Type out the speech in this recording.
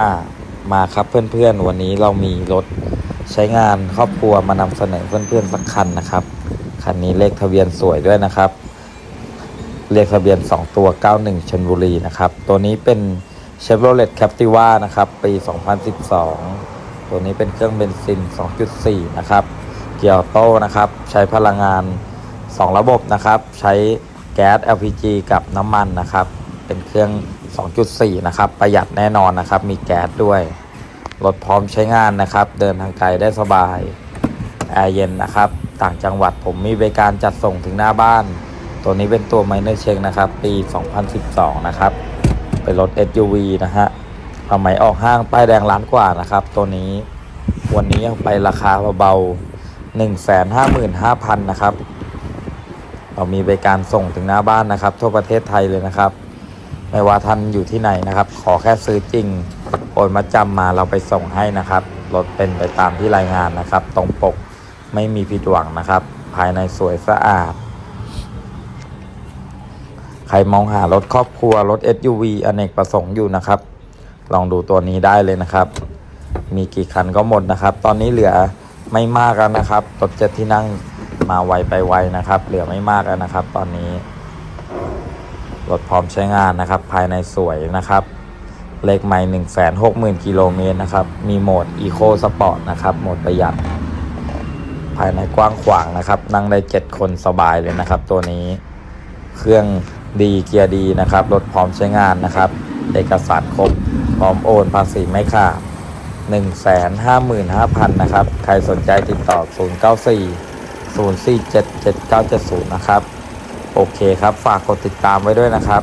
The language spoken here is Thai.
อ่ามาครับเพื่อนๆ วันนี้เรามีรถใช้งานครอบครัวมานำเสนอเพื่อนๆสักคันนะครับ คันนี้เลขทะเบียนสวยด้วยนะครับ เลขทะเบียน 2 ตัว 91ชลบุรีนะครับ ตัวนี้เป็น Chevrolet Captiva นะครับ ปี 2012 ตัวนี้เป็นเครื่องเบนซิน 2.4 นะครับ เกียร์ออโต้นะครับ ใช้พลังงาน 2 ระบบนะครับ ใช้แก๊ส LPG กับน้ำมันนะครับ เป็นเครื่อง 2.4 นะครับ ประหยัดแน่นอนนะครับ มีแก๊สด้วยรถพร้อมใช้งานนะครับ เดินทางไกลได้สบายแอร์เย็นนะครับ ต่างจังหวัดผมมีบริการจัดส่งถึงหน้าบ้าน ตัวนี้เป็นตัวไมเนอร์เชงนะครับ ปี 2012 นะครับ เป็นรถ SUV นะฮะเอาไหมออกห้างป้ายแดงล้านกว่านะครับ ตัวนี้วันนี้ไปราคาเบาๆ155,000 นะครับ เรามีบริการส่งถึงหน้าบ้านนะครับ ทั่วประเทศไทยเลยนะครับ ไม่ว่าท่านอยู่ที่ไหนนะครับ ขอแค่ซื้อจริงโอนมาจำมาเราไปส่งให้นะครับรถเป็นไปตามที่รายงานนะครับ ตรงปกไม่มีผิดหวังนะครับ ภายในสวยสะอาด ใครมองหารถครอบครัวรถ SUV อเนกประสงค์อยู่นะครับ ลองดูตัวนี้ได้เลยนะครับ มีกี่คันก็หมดนะครับ ตอนนี้เหลือไม่มากแล้วนะครับรถเจ็ดที่นั่งมาไวไปไวนะครับ เหลือไม่มากแล้วนะครับ ตอนนี้ รถพร้อมใช้งานนะครับ ภายในสวยนะครับเลขไม่หนึ่งแสนหกหมื่นกิโลเมตรนะครับ มีโหมด Eco Sport นะครับ โหมดประหยัด ภายในกว้างขวางนะครับ นั่งได้ 7 คนสบายเลยนะครับ ตัวนี้ เครื่องดีเกียร์ดีนะครับ รถพร้อมใช้งานนะครับ เอกสารครบ พร้อมโอนภาษีไม่ขาด155,000 นะครับ ใครสนใจติดต่อ 094 047 7970 นะครับ โอเคครับ ฝากกดติดตามไว้ด้วยนะครับ